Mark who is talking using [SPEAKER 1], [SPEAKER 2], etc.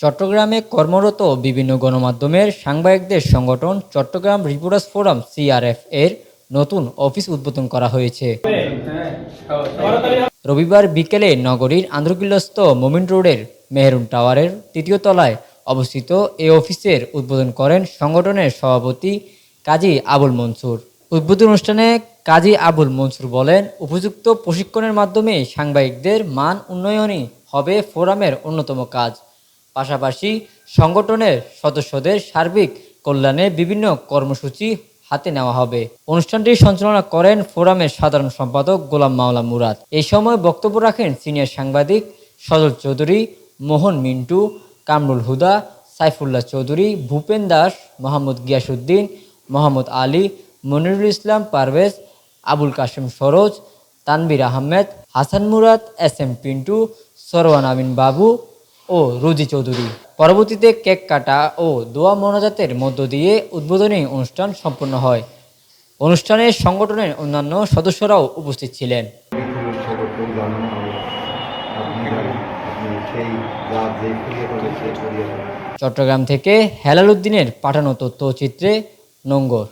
[SPEAKER 1] চট্টগ্রামে কর্মরত বিভিন্ন গণমাধ্যমের সাংবাদিকদের সংগঠন চট্টগ্রাম রিপোর্টার্স ফোরাম সিআরএফ এর নতুন অফিস উদ্বোধন করা হয়েছে। রবিবার বিকেলে নগরীর আন্ধ্রকিল্যস্ত মোমিন রোডের মেহরুন টাওয়ারের তৃতীয় তলায় অবস্থিত এই অফিসের উদ্বোধন করেন সংগঠনের সভাপতি কাজী আবুল মনসুর। উদ্বোধন অনুষ্ঠানে কাজী আবুল মনসুর বলেন, উপযুক্ত প্রশিক্ষণের মাধ্যমে সাংবাদিকদের মান উন্নয়নই হবে ফোরামের অন্যতম কাজ। পাশাপাশি সংগঠনের সদস্যদের সার্বিক কল্যাণে বিভিন্ন কর্মসূচি হাতে নেওয়া হবে। অনুষ্ঠানটি সঞ্চালনা করেন ফোরামের সাধারণ সম্পাদক গোলাম মাওলা মুরাদ। এই সময় বক্তব্য রাখেন সিনিয়র সাংবাদিক সজল চৌধুরী, মোহন মিন্টু, কামরুল হুদা, সাইফুল্লাহ চৌধুরী, ভূপেন দাস, মোহাম্মদ গিয়াসুদ্দিন মোহাম্মদ আলী, মনিরুল ইসলাম পারভেজ আবুল কাশেম সরোজ তানবির আহমেদ, হাসান মুরাদ, এস এম পিন্টু, সরওয়ান আমিন বাবু ও রুজি চৌধুরী। পরবর্তীতে কেক কাটা ও দোয়া মোনাজাতের মধ্য দিয়ে উদ্বোধনী অনুষ্ঠান সম্পন্ন হয়। অনুষ্ঠানে সংগঠনের অন্যান্য সদস্যরাও উপস্থিত ছিলেন। চট্টগ্রাম থেকে হেলাল উদ্দিনের পাঠানো তথ্যচিত্রে নঙ্গর।